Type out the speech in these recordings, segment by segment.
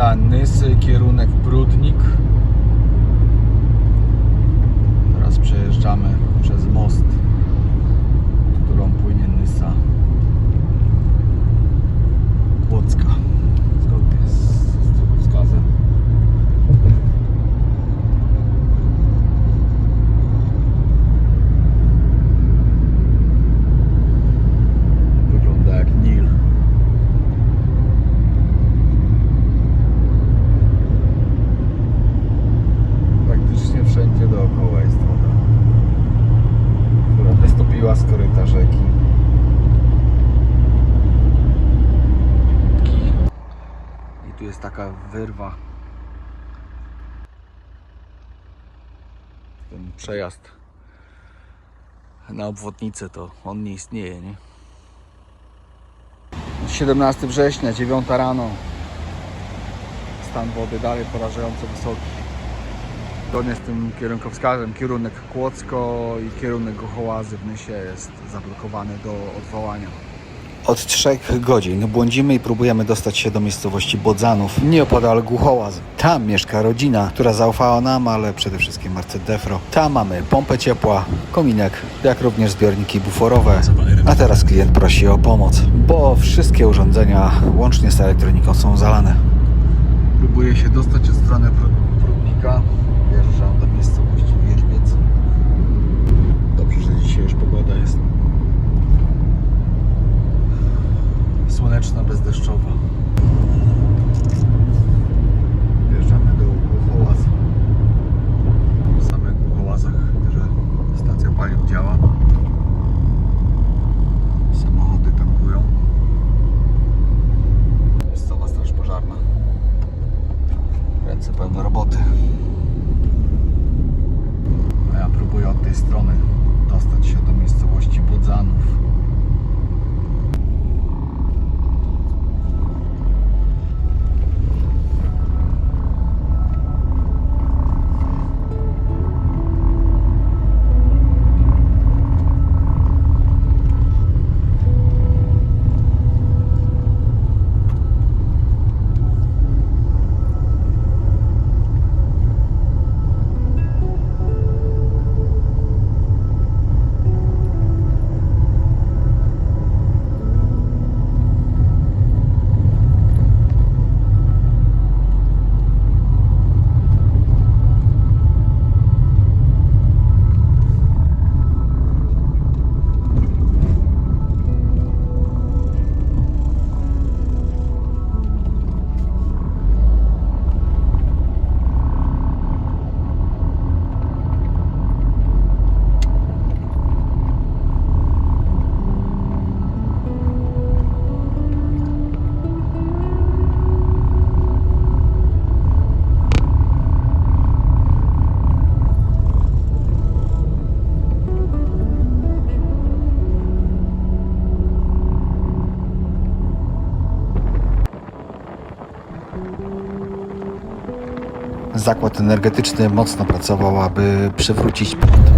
okolica Nysy, kierunek Prudnik. Teraz przejeżdżamy przez most, którą płynie Nysa Kłodzka. Zgodnie z, z wskazem. Wygląda jak Nil. Praktycznie wszędzie dookoła jest woda, która wystąpiła z koryta rzeki. I tu jest taka wyrwa. Ten przejazd na obwodnicę to on nie istnieje, nie? 17 września, 9 rano. Stan wody dalej porażająco wysoki. Zgodnie z tym kierunkowskazem kierunek Kłodzko i kierunek Gochołazy w Nysie jest zablokowany do odwołania. Od trzech godzin błądzimy i próbujemy dostać się do miejscowości Bodzanów, nieopodal Głuchołaz. Tam mieszka rodzina, która zaufała nam, ale przede wszystkim marce Defro. Tam mamy pompę ciepła, kominek, jak również zbiorniki buforowe. A teraz klient prosi o pomoc, bo wszystkie urządzenia, łącznie z elektroniką, są zalane. Próbuję się dostać od strony Prud- Zakład energetyczny mocno pracował, aby przywrócić prąd.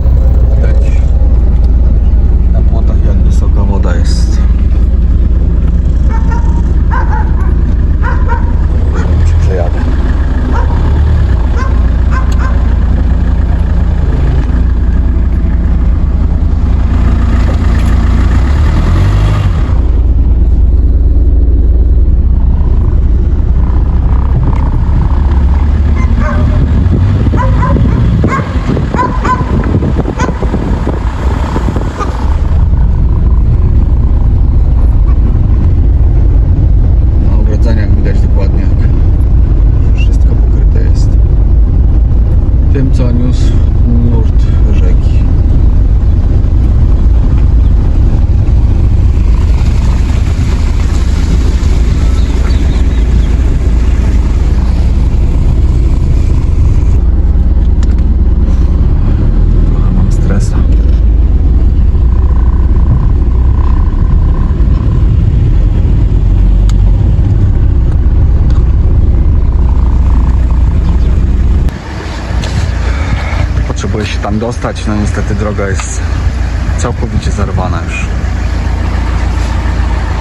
Na płotach jak wysoka woda jest. żeby się tam dostać. No niestety droga jest całkowicie zarwana już.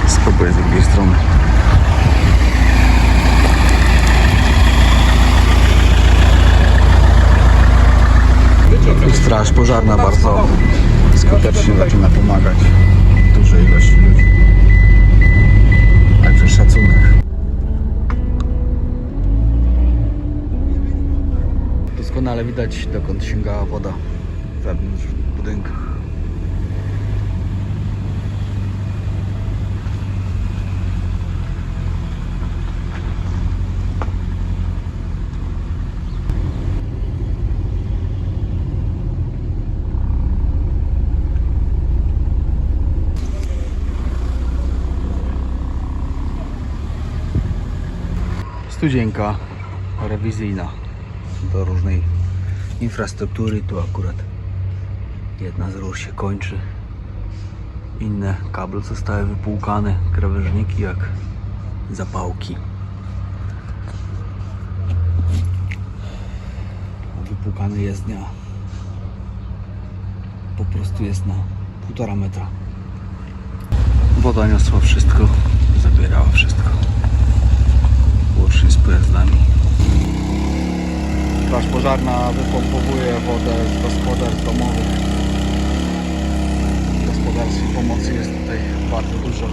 Spróbuję z drugiej strony. Straż pożarna bardzo skutecznie zaczyna pomagać dużej ilości ludzi. Także szacunek. Doskonale widać dokąd sięgała woda wewnątrz budynku. Studzienka rewizyjna do różnej infrastruktury. Tu akurat jedna z rur się kończy. Inne kable zostały wypłukane, krawężniki jak zapałki. Wypłukany jezdnia po prostu jest na półtora metra. Woda niosła wszystko, zabierała wszystko. Łącznie z pojazdami. Straż pożarna wypompowuje wodę z gospodarstw domowych. Gospodarstw pomocy jest tutaj bardzo dużo.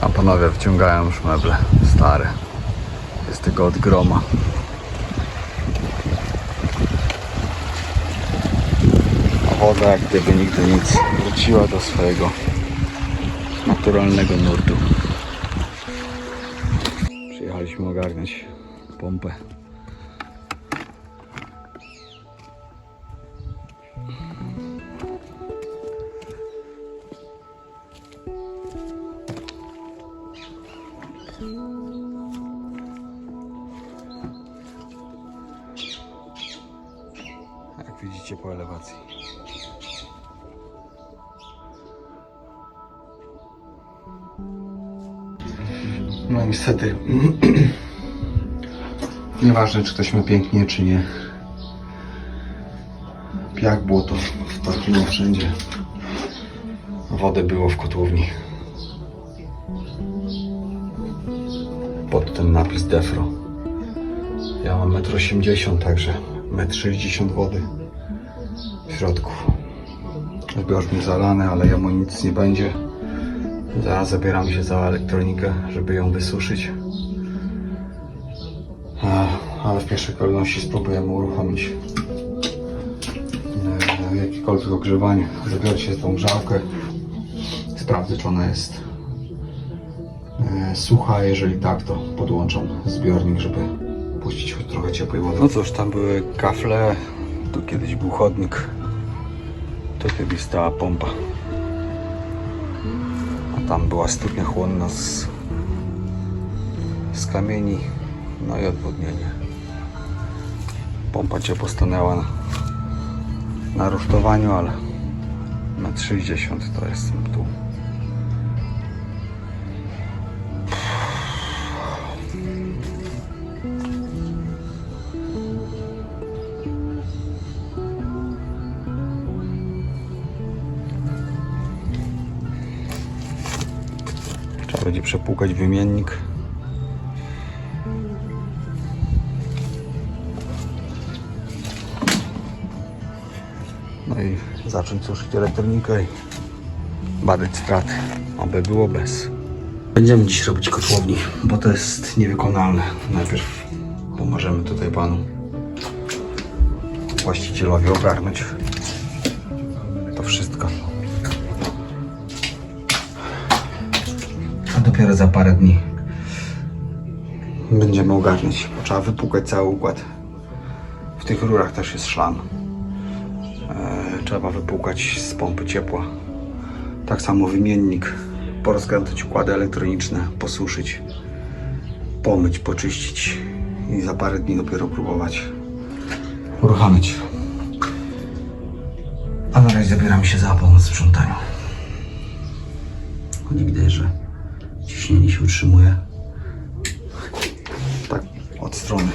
Tam panowie wciągają już meble stare. Jest tego od groma. A woda jak gdyby nigdy nic wróciła do swojego naturalnego nurtu. Przyjechaliśmy ogarniać pompę. No niestety. Nieważne, czy ktoś ma pięknie, czy nie. Piach, błoto, wtargnęło wszędzie. Wodę było w kotłowni. Pod ten napis Defro. Ja mam 1,80 m, także 1,60 m wody w środku. Zbiornik zalany, ale jemu nic nie będzie. Zaraz się za elektronikę, żeby ją wysuszyć. Ale w pierwszej kolejności spróbujemy uruchomić e, jakiekolwiek ogrzewanie. Zabiorę się tą grzałkę. Sprawdzę, czy ona jest e, sucha. Jeżeli tak, to podłączam zbiornik, żeby puścić choć trochę ciepłej wody. No cóż, tam były kafle, tu kiedyś był chodnik, tu kiedyś stała pompa. Tam była studnia chłonna z, z kamieni, no i odwodnienie. Pompa ciepło stanęła na, na rusztowaniu, ale na 60 to jest tu. Przepłukać wymiennik. No i zacząć suszyć elektronikę i badać straty, aby było bez. Będziemy dziś robić kotłowni, bo to jest niewykonalne. Najpierw pomożemy tutaj panu właścicielowi ogarnąć dopiero za parę dni będziemy ogarniać. Bo Trzeba wypłukać cały układ. W tych rurach też jest szlan. E, trzeba wypłukać z pompy ciepła. Tak samo wymiennik. Porozkręcać układy elektroniczne, posuszyć, pomyć, poczyścić i za parę dni dopiero próbować uruchamiać. A na razie zabieramy się za pomoc w sprzątaniu. Widać, że ciśnienie się utrzymuje. Tak, od strony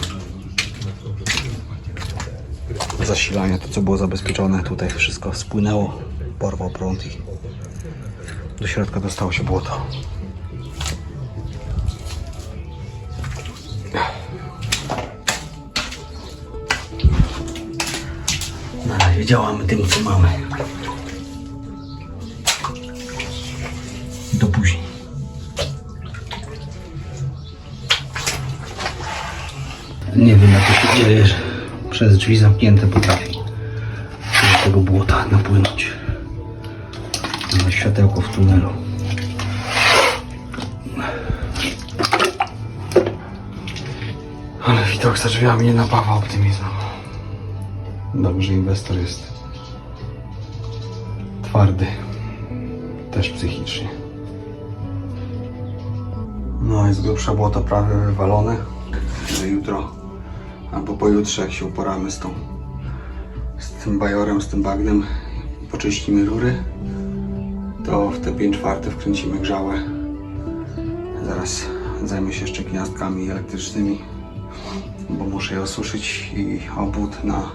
zasilania, to co było zabezpieczone, tutaj wszystko spłynęło, porwał prąd i do środka dostało się błoto. razie działamy tym, co mamy. Nie wiem jak to się dzieje, że przez drzwi zamknięte potrafi do tego błota napłynąć. Mamy światełko w tunelu. Ale widok za drzwiami nie napawa optymizmem. Dobrze, inwestor jest twardy. Też psychicznie. No jest grubsze błoto prawie wywalone. Że jutro albo pojutrze jak się uporamy z tą z tym bajorem, z tym bagnem poczyścimy rury to w te 5 czwarte wkręcimy grzałę. Zaraz zajmę się jeszcze gniazdkami elektrycznymi, bo muszę je osuszyć i obwód na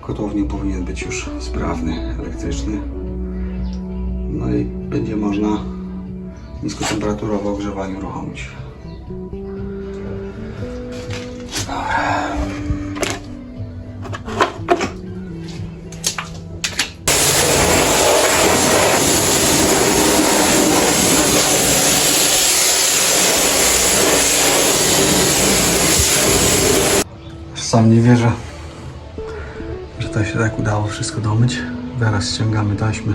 kotłowni powinien być już sprawny, elektryczny. No i będzie można niskotemperaturowe ogrzewanie uruchomić. Sam nie wierzę, że to się tak udało wszystko domyć. Zaraz ściągamy taśmy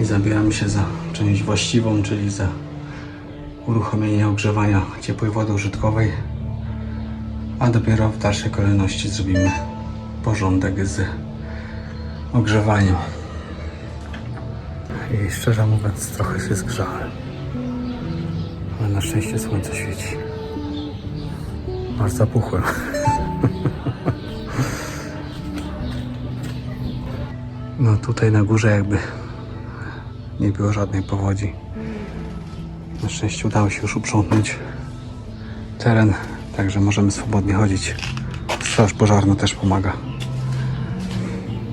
i zabieramy się za część właściwą, czyli za uruchomienie ogrzewania ciepłej wody użytkowej, a dopiero w dalszej kolejności zrobimy porządek z ogrzewaniem. I szczerze mówiąc, trochę się zgrzałem. Ale na szczęście słońce świeci. Aż zapuchłem. No tutaj na górze jakby nie było żadnej powodzi. Na szczęście udało się już uprzątnąć teren, także możemy swobodnie chodzić. Straż pożarna też pomaga.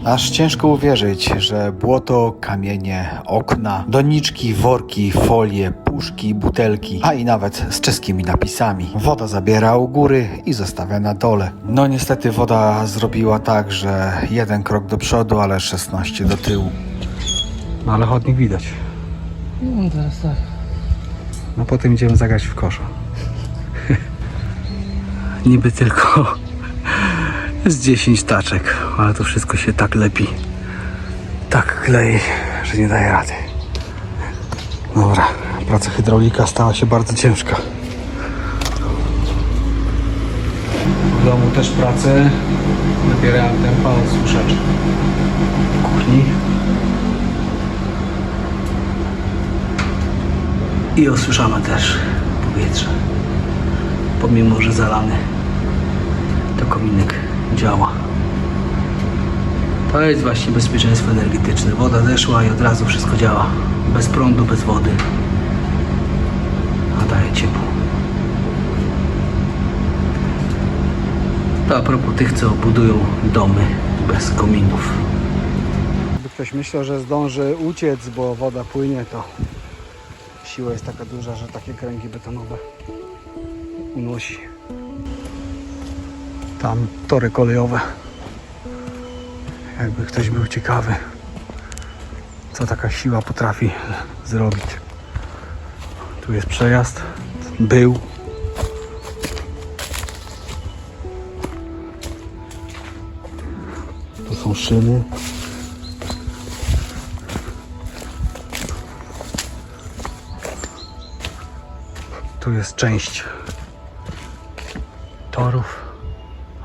Aż ciężko uwierzyć, że błoto, kamienie, okna, doniczki, worki, folie, puszki, butelki, a i nawet z czeskimi napisami. Woda zabiera u góry i zostawia na dole. No niestety woda zrobiła tak, że jeden krok do przodu, ale 16 do tyłu. No ale chodnik widać. No teraz tak. No potem idziemy zagrać w kosza. Niby tylko z 10 taczek, ale to wszystko się tak lepi, tak klei, że nie daje rady. Dobra, praca hydraulika stała się bardzo ciężka. W domu też pracę. Nabierałem tempa od suszacza w kuchni. I osuszamy też powietrze. Pomimo, że zalany, to kominek działa. To jest właśnie bezpieczeństwo energetyczne. Woda zeszła i od razu wszystko działa. Bez prądu, bez wody. A daje ciepło. To a propos tych, co budują domy bez kominów. Gdyby ktoś myślał, że zdąży uciec, bo woda płynie, to siła jest taka duża, że takie kręgi betonowe unosi. Tam tory kolejowe. Jakby ktoś był ciekawy, co taka siła potrafi zrobić. Tu jest przejazd. Był. Tu są szyny. Tu jest część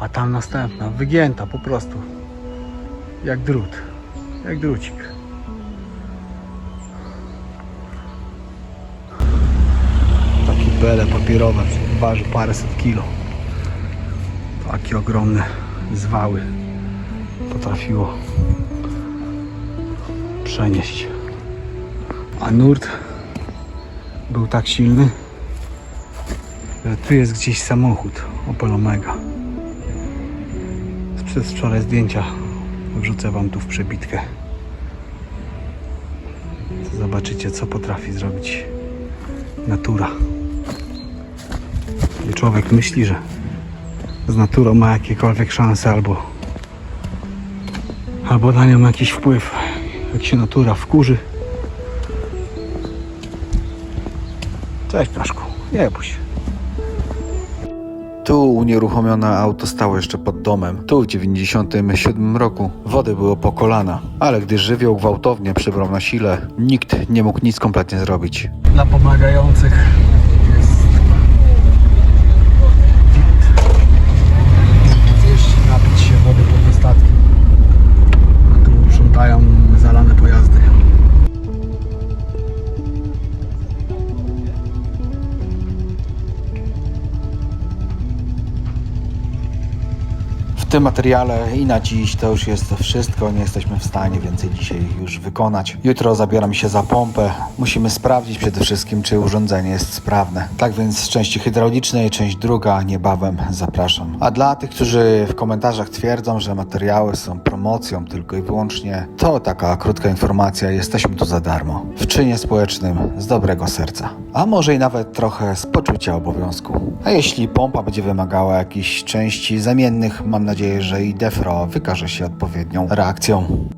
a tam następna, wygięta po prostu. Jak drut, jak drucik. Taki bele papierowe, waży paręset kilo. Takie ogromne zwały potrafiło przenieść. A nurt był tak silny, że tu jest gdzieś samochód Opel Omega. Przez wczoraj zdjęcia wrzucę wam tu w przebitkę. Zobaczycie co potrafi zrobić natura. I człowiek myśli, że z naturą ma jakiekolwiek szanse albo albo na nią jakiś wpływ, jak się natura wkurzy. Cześć Ptaszku, nie bój się. Tu unieruchomione auto stało jeszcze pod domem. Tu w 97 roku wody było po kolana, ale gdy żywioł gwałtownie przybrał na sile, nikt nie mógł nic kompletnie zrobić. Dla pomagających tym materiale i na dziś to już jest wszystko. Nie jesteśmy w stanie więcej dzisiaj już wykonać. Jutro zabieram się za pompę. Musimy sprawdzić przede wszystkim, czy urządzenie jest sprawne. Tak więc z części hydraulicznej, część druga niebawem zapraszam. A dla tych, którzy w komentarzach twierdzą, że materiały są promocją tylko i wyłącznie, to taka krótka informacja. Jesteśmy tu za darmo. W czynie społecznym z dobrego serca. A może i nawet trochę z poczucia obowiązku. A jeśli pompa będzie wymagała jakichś części zamiennych, mam nadzieję, że i Defro wykaże się odpowiednią reakcją.